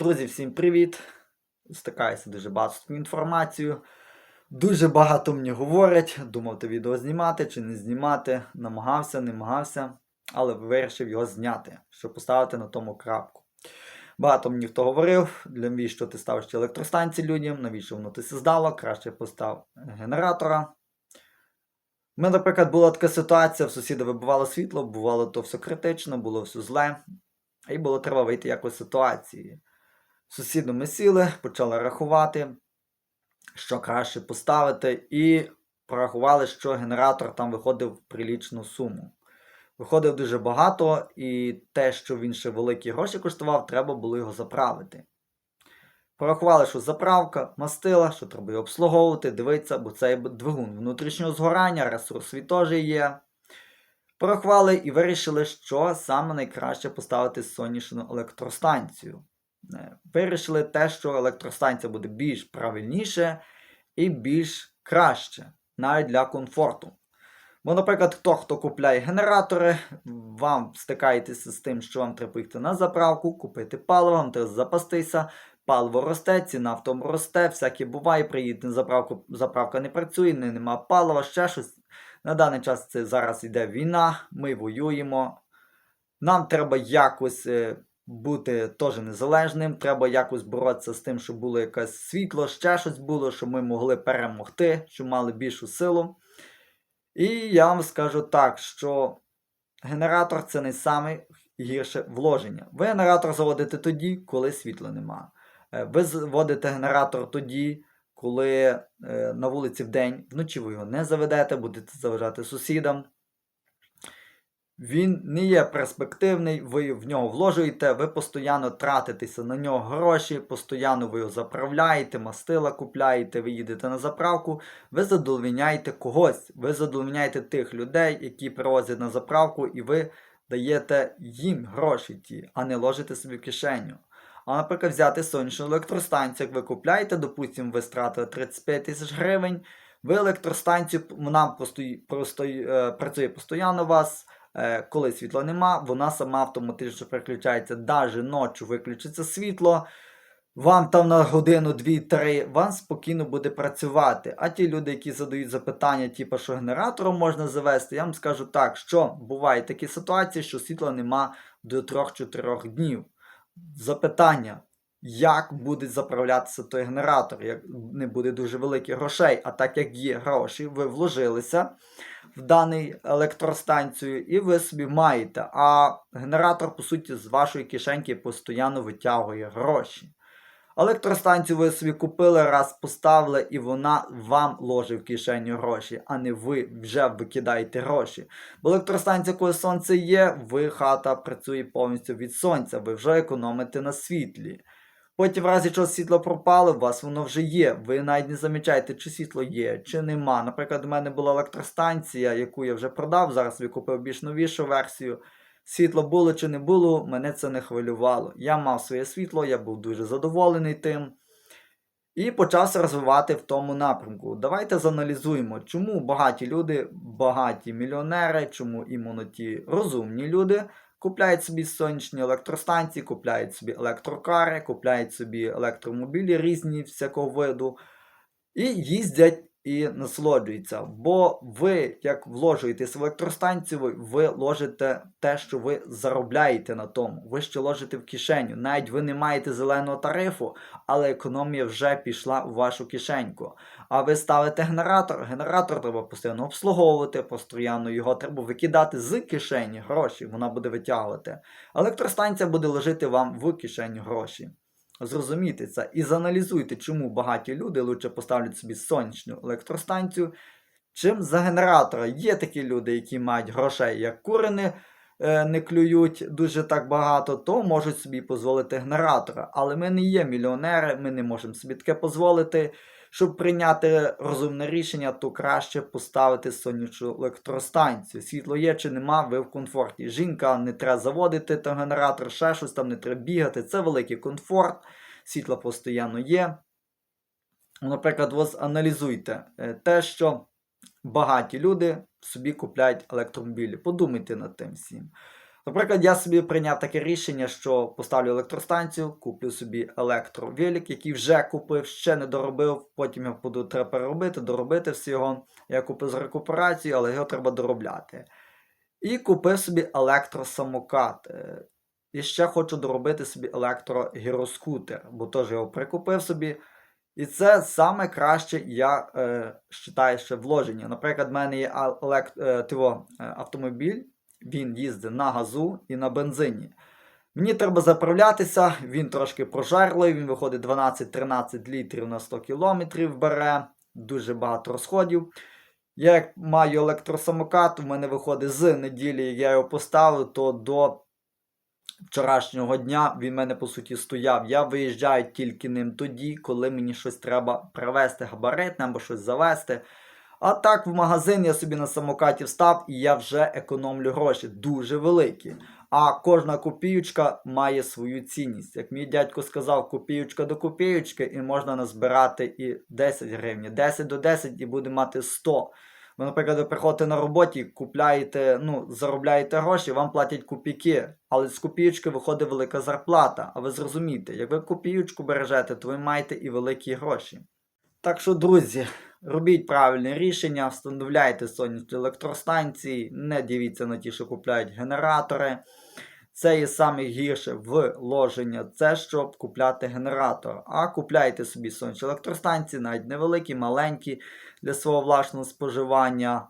Друзі, всім привіт! Стикаюся дуже багато інформацією. Дуже багато мені говорять, думав те відео знімати чи не знімати. Намагався, не намагався, але вирішив його зняти, щоб поставити на тому крапку. Багато мені хто говорив, для мій, що ти ставиш ці електростанції людям, навіщо воно ти здало, краще постав генератора. У мене, наприклад, була така ситуація, в сусіда вибивало світло, бувало то все критично, було все зле. І було треба вийти якось з ситуації. Сусідом ми сіли, почали рахувати, що краще поставити, і порахували, що генератор там виходив в прилічну суму. Виходив дуже багато, і те, що він ще великі гроші коштував, треба було його заправити. Порахували, що заправка, мастила, що треба його обслуговувати, дивитися, бо це двигун внутрішнього згорання, ресурс він теж є. Порахували і вирішили, що саме найкраще поставити сонячну електростанцію. Е, Вирішили те, що електростанція буде більш правильніше і більш краще, навіть для комфорту. Бо, наприклад, хто хто купляє генератори, вам стикаєтеся з тим, що вам треба поїхати на заправку, купити паливо, вам треба запастися, паливо росте, ціна в тому росте, всяке буває, приїдете на заправку, заправка не працює, не, нема палива, ще щось. На даний час це зараз йде війна, ми воюємо. Нам треба якось е, бути теж незалежним, треба якось боротися з тим, щоб було якесь світло, ще щось було, щоб ми могли перемогти, щоб мали більшу силу. І я вам скажу так, що генератор це не саме гірше вложення. Ви генератор заводите тоді, коли світла нема. Е, Ви заводите генератор тоді, коли е, на вулиці вдень, вночі ви його не заведете, будете заважати сусідам. Він не є перспективний, ви в нього вложуєте, ви постійно тратитеся на нього гроші, постійно ви його заправляєте, мастила купляєте, ви їдете на заправку, ви задовольняєте когось, ви задовольняєте тих людей, які привозять на заправку, і ви даєте їм гроші ті, а не ложите собі в кишеню. А, наприклад, взяти сонячну електростанцію, як ви купляєте, допустимо, ви стратили 35 тисяч гривень, ви електростанцію, вона просто, просто е, працює постійно у вас, коли світла нема, вона сама автоматично переключається, навіть ночі виключиться світло, вам там на годину, дві-три, вам спокійно буде працювати. А ті люди, які задають запитання, типу, що генератором можна завести, я вам скажу так, що бувають такі ситуації, що світла нема до 3-4 днів. Запитання, як буде заправлятися той генератор, як не буде дуже великих грошей. А так як є гроші, ви вложилися в дану електростанцію і ви собі маєте. А генератор, по суті, з вашої кишеньки постійно витягує гроші. Електростанцію ви собі купили, раз поставили, і вона вам ложить в кишеню гроші, а не ви вже викидаєте гроші. Бо електростанція, коли сонце є, ви хата працює повністю від сонця, ви вже економите на світлі. Потім, в разі чого світло пропало, у вас воно вже є. Ви навіть не замічаєте, чи світло є, чи нема. Наприклад, у мене була електростанція, яку я вже продав, зараз я купив більш новішу версію. Світло було чи не було, мене це не хвилювало. Я мав своє світло, я був дуже задоволений тим. І почався розвивати в тому напрямку. Давайте заналізуємо, чому багаті люди, багаті мільйонери, чому іменно ті розумні люди купляють собі сонячні електростанції, купляють собі електрокари, купляють собі електромобілі різні всякого виду. І їздять і насолоджуються. Бо ви, як вложуєтесь в електростанцію, ви, ложите те, що ви заробляєте на тому. Ви ще ложите в кишеню. Навіть ви не маєте зеленого тарифу, але економія вже пішла у вашу кишеньку. А ви ставите генератор, генератор треба постійно обслуговувати, постійно його треба викидати з кишені гроші, вона буде витягувати. Електростанція буде лежати вам в кишені гроші. Зрозумійте це і зааналізуйте, чому багаті люди лучше поставлять собі сонячну електростанцію, чим за генератора. Є такі люди, які мають грошей, як курини е, не клюють дуже так багато, то можуть собі дозволити генератора. Але ми не є мільйонери, ми не можемо собі таке дозволити. Щоб прийняти розумне рішення, то краще поставити сонячну електростанцію. Світло є чи нема, ви в комфорті. Жінка не треба заводити там генератор, ще щось там не треба бігати. Це великий комфорт, світло постійно є. Наприклад, ось аналізуйте е, те, що багаті люди собі купляють електромобілі. Подумайте над тим всім. Наприклад, я собі прийняв таке рішення, що поставлю електростанцію, куплю собі електровелик, який вже купив, ще не доробив. Потім я буду треба переробити, доробити все його. Я купив з рекуперації, але його треба доробляти. І купив собі електросамокат. Е, І ще хочу доробити собі електрогіроскутер, бо теж його прикупив собі. І це саме краще, я е, вважаю, ще вложення. Наприклад, в мене є елект, е, тиво, е, автомобіль, він їздить на газу і на бензині. Мені треба заправлятися, він трошки прожарливий, він виходить 12-13 літрів на 100 кілометрів бере, дуже багато розходів. Я як маю електросамокат, у мене виходить з неділі, як я його поставив, то до вчорашнього дня він в мене по суті стояв. Я виїжджаю тільки ним тоді, коли мені щось треба привезти габаритне або щось завести. А так в магазин я собі на самокаті встав і я вже економлю гроші, дуже великі. А кожна копіючка має свою цінність. Як мій дядько сказав, копіючка до копіючки, і можна назбирати і 10 гривень. 10 до 10 і буде мати 100. Ви, наприклад, ви приходите на роботі, купляєте, ну, заробляєте гроші, вам платять копійки, але з копіючки виходить велика зарплата. А ви зрозумієте, як ви копіючку бережете, то ви маєте і великі гроші. Так що, друзі, робіть правильне рішення, встановляйте сонячні електростанції, не дивіться на ті, що купляють генератори. Це є саме гірше вложення, це щоб купляти генератор. А купляйте собі сонячні електростанції, навіть невеликі, маленькі для свого власного споживання.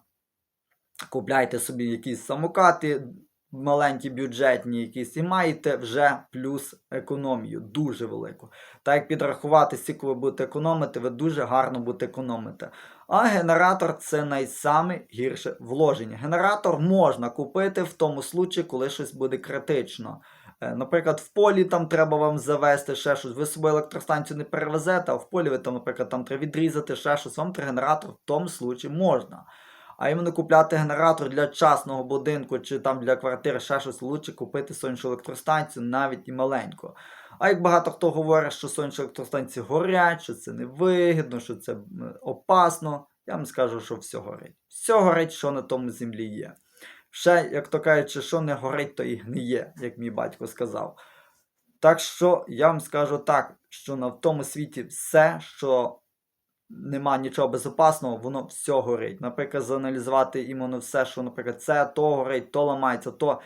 Купляйте собі якісь самокати, маленькі бюджетні якісь, і маєте вже плюс економію, дуже велику. Так як підрахувати, скільки ви будете економити, ви дуже гарно будете економити. А генератор це найсаме гірше вложення. Генератор можна купити в тому случаї, коли щось буде критично. Е, Наприклад, в полі там треба вам завести ще щось. Ви собою електростанцію не перевезете, а в полі ви там, наприклад, там треба відрізати ще щось. Вам генератор в тому случаї можна. А іменно купляти генератор для частного будинку чи там для квартири ще щось лучше купити сонячну електростанцію, навіть і маленьку. А як багато хто говорить, що сонячні електростанції горять, що це невигідно, що це опасно, я вам скажу, що все горить. Все горить, що на тому землі є. Ще, як то кажуть, що не горить, то і гниє, як мій батько сказав. Так що я вам скажу так, що на тому світі все, що нема нічого безпечного, воно все горить. Наприклад, зааналізувати іменно все, що, наприклад, це то горить, то ламається, то.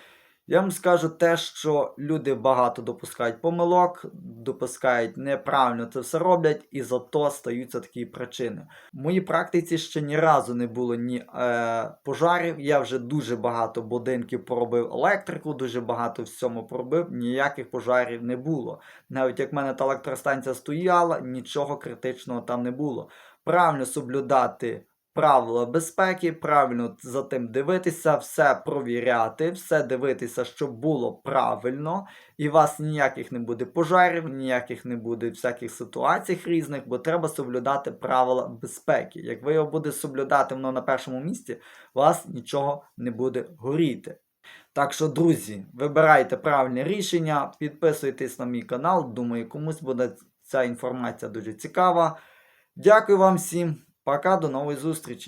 Я вам скажу те, що люди багато допускають помилок, допускають неправильно це все роблять, і за то стаються такі причини. В моїй практиці ще ні разу не було ні е, пожарів. Я вже дуже багато будинків поробив електрику, дуже багато всьому поробив, ніяких пожарів не було. Навіть як в мене та електростанція стояла, нічого критичного там не було. Правильно соблюдати правила безпеки, правильно за тим дивитися, все провіряти, все дивитися, щоб було правильно, і вас ніяких не буде пожарів, ніяких не буде всяких ситуацій різних, бо треба соблюдати правила безпеки. Як ви його будете соблюдати воно на першому місці, у вас нічого не буде горіти. Так що, друзі, вибирайте правильне рішення, підписуйтесь на мій канал. Думаю, комусь буде ця інформація дуже цікава. Дякую вам всім. Пока, до нової зустрічі!